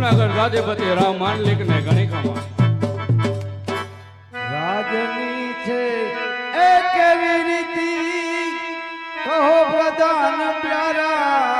જુનાગઢ ગાદીપતિ રામ માંડલિક ને ઘણી કમા રાજની છે એ કેવી રીતિ કહો પ્રધાન પ્યારા.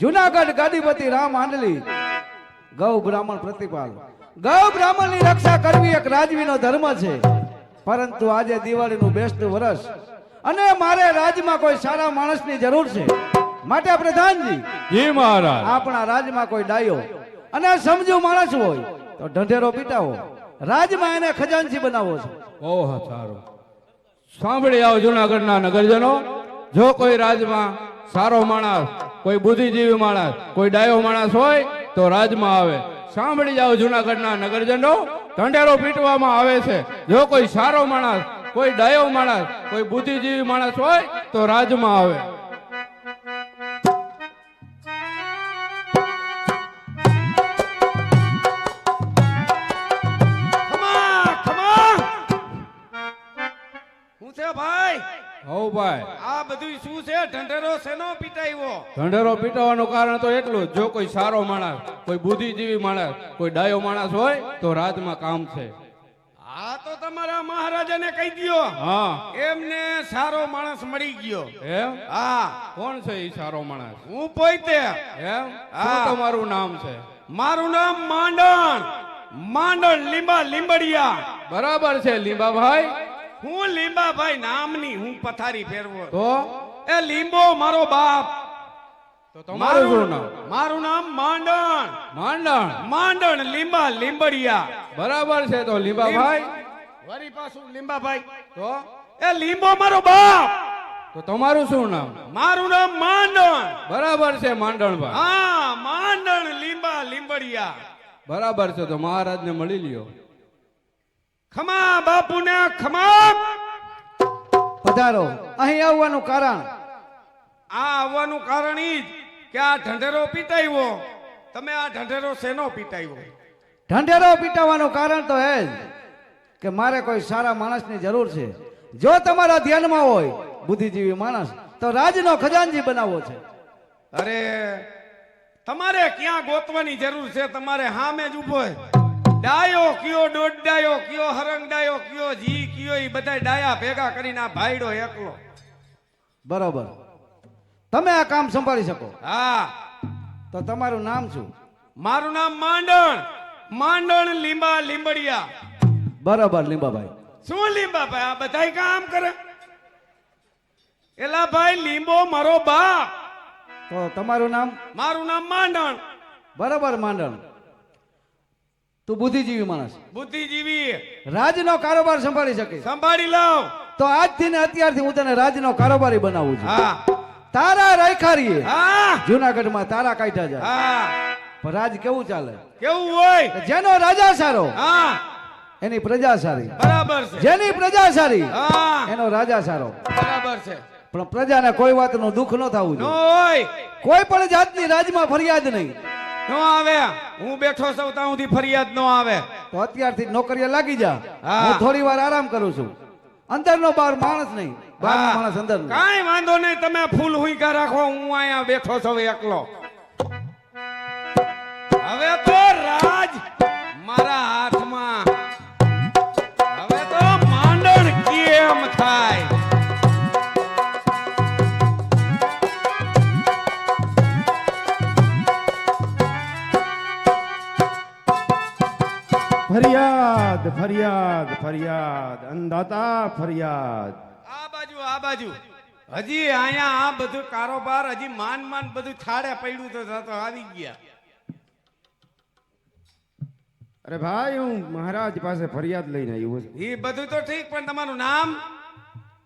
જુનાગઢ ગાદીપતિ રામ આંડલી, ગૌ બ્રાહ્મણ પ્રતિપાલ. ગૌ બ્રાહ્મણની રક્ષા કરવી એક રાજવીનો ધર્મ છે. પરંતુ આજે દિવાળીનું બેસતું વર્ષ અને મારે રાજમાં કોઈ સારા માણસની જરૂર છે. માટે પ્રધાનજી એ મહારાજ. આપણા રાજમાં કોઈ ડાયો અને સમજુ માણસ હોય તો ઢંઢેરો પીટાવો. રાજમાં એને ખજાનસી બનાવો છે. ઓહ સારું. સાંભળી આવો જુનાગઢના નગરજનો. જો કોઈ રાજમાં સારો માણસ કોઈ બુદ્ધિજીવી માણસ કોઈ ડાયો માણસ હોય તો રાજમાં આવે. સાંભળી જાઓ જુનાગઢના નગરજનો. ઢંઢેરો પીટવામાં આવે છે. જો કોઈ સારો માણસ કોઈ ડાયો માણસ કોઈ બુદ્ધિજીવી માણસ હોય તો રાજમાં આવે. ભાઈ હો ભાઈ? આ બધું શું છે? ઢંઢેરો શેનો પીટાવ્યો? ઢંઢેરો પીટાવાનું કારણ તો એટલું જો કોઈ સારો માણસ કોઈ બુદ્ધિજીવી માણસ કોઈ ડાયો માણસ હોય તો રાજમાં કામ છે. આ તો તમારા મહારાજાને કહી દ્યો. હા. એમને સારો માણસ મળી ગયો. એમ? હા. કોણ છે એ સારો માણસ? હું પોતે એમ? હા. તમારું નામ છે? મારું નામ માંડણ. માંડણ લીંબા લીંબડિયા. બરાબર છે લીંબાભાઈ. હું લીંબાભાઈ નામની હું પથારી ફેરવો. તો? એ લીંબો મારો બાપ. શું નામ? મારું નામ માંડણ. માંડણ? માંડણ લીંબા લીંબડિયા. બરાબર છે તો લીંબાભાઈ. વરી પાછું લીંબાભાઈ. તો? એ લીંબો મારો બાપ. તો તમારું શું નામ? મારું નામ માંડણ. બરાબર છે માંડણભાઈ હા માંડણ લીંબા લીંબડિયા. બરાબર છે તો મહારાજને મળી લ્યો. ખમા બાપુને ખમા. પધારો. અહીં આવવાનું કારણ. આ આવવાનું કારણ ઈ જ કે આ ઢંઢેરો પીટાવ્યો તમે આ ઢંઢેરો શેનો પીટાવ્યો ઢંઢેરો પીટાવાનું કારણ તો એ જ. કે મારે કોઈ સારા માણસની જરૂર છે. જો તમારા ધ્યાનમાં હોય બુદ્ધિજીવી માણસ તો રાજનો ખજાનજી બનાવવો છે. અરે તમારે ક્યાં ગોતવાની જરૂર છે? તમારે હામે જ ઊભો ડાયો કયો દોઢ ડાયો કયો હરંગ ડાયો કયો જી કયો એ બધા ડાયા ભેગા કરીને આ ભાઈડો એકલો. બરોબર. તમે આ કામ સંભાળી શકો. હા. તો તમારું નામ શું? મારું નામ માંડણ. માંડણ લીંબા લીંબડિયા. બરોબર લીંબાભાઈ. શું લીંબાભાઈ? આ બધાય કામ કરે? એલા ભાઈ લીંબો મારો બાપ. તો તમારું નામ? મારું નામ માંડણ. બરાબર માંડણ. તું બુદ્ધિજીવી માણસ. બુદ્ધિજીવી. રાજનો કારોબાર સંભાળી શકે. સંભાળી લાવ તો આજથી ને અત્યારથી હું તને રાજનો કારોબારી બનાવું છું. હા. તારા રાયખારીએ હા. જુનાગઢમાં તારા કાઢ્યા જાય. હા. પણ રાજ કેવું ચાલે? કેવું હોય? જેનો રાજા સારો હા. એની પ્રજા સારી. બરાબર છે. જેની પ્રજા સારી હા. એનો રાજા સારો. બરાબર છે. પણ પ્રજાને કોઈ વાતનું દુઃખ ન થવું જોઈએ. કોઈ પણ જાતની રાજમાં ફરિયાદ નહીં. નો આવે. હું બેઠો સૌ તાઉથી ફરિયાદ નો આવે. તો અત્યારથી નોકરીએ લાગી જા. હા. હું થોડી વાર આરામ કરું છું. અંદરનો બાર માણસ નહીં. બહાર માણસ અંદર કાંઈ વાંધો નહીં. તમે ફૂલ હુંકા રાખો. હું અહીંયા બેઠો છું એકલો. ફરિયાદ અંધાતા ફરિયાદ. આ બાજુ આ બાજુ. હજી અહીંયા આ બધું કારોબાર હજી માન માન બધું છાડે પડ્યું તો થતો આવી ગયા. અરે ભાઈ હું મહારાજ પાસે ફરિયાદ લઈને આવ્યો છું. એ બધું તો ઠીક પણ તમારું નામ?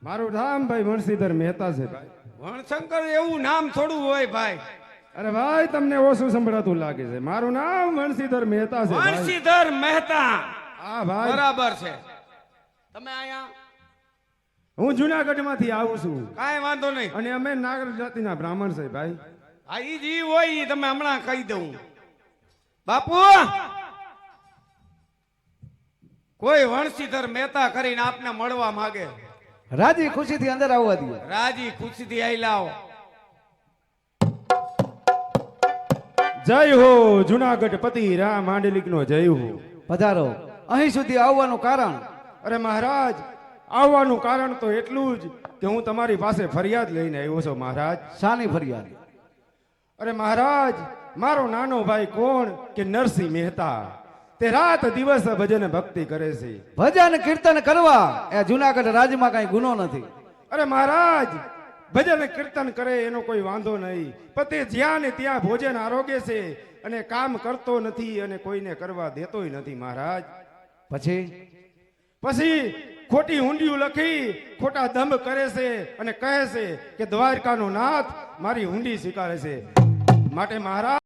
મારું નામ ભાઈ વણસીધર મહેતા છે ભાઈ. વણશંકર એવું નામ થોડું હોય ભાઈ. અરે ભાઈ તમને ઓછું સંભળાતું લાગે છે. મારું નામ વણસીધર મહેતા છે વણસીધર મહેતા. હા ભાઈ. બરાબર છે. તમે અહીંયા હું જુનાગઢમાંથી આવું છું. કાંઈ વાંધો નહીં. અને અમે નાગર જાતિના બ્રાહ્મણ છે ભાઈ. હા ઈ જી હોય ઈ તમે હમણાં કહી દઉં. બાપુ! કોઈ વણસીધર મહેતા કરીને આપને મળવા માંગે. રાજી ખુશીથી અંદર આવવા દઈએ. રાજી ખુશીથી આઈ લાવો. જય હો જુનાગઢ પતિ રામ માંડલિક નો જય હો. પધારો. અહીં સુધી આવવાનું કારણ અરે મહારાજ આવવાનું કારણ તો એટલું જ કે હું તમારી પાસે ફરિયાદ લઈને આવ્યો છું મહારાજ. શાની ફરિયાદ? અરે મહારાજ મારો નાનો ભાઈ કોણ કે નરસિંહ મહેતા? તે રાત દિવસ ભજન ભક્તિ કરે છે. ભજન કીર્તન કરવા એ જુનાગઢ રાજ્યમાં કઈ ગુનો નથી. અરે મહારાજ ભજન કીર્તન કરે એનો કોઈ વાંધો નહીં પણ તે જ્યાં ને ત્યાં ભોજન આરોગ્ય છે અને કામ કરતો નથી અને કોઈને કરવા દેતોય નથી મહારાજ. પછી? પછી ખોટી હુંડિયું લખી, ખોટા દંભ કરે છે અને કહે છે કે દ્વારકાનો નાથ મારી હુંડી સ્વીકારે છે. માટે મહારાજ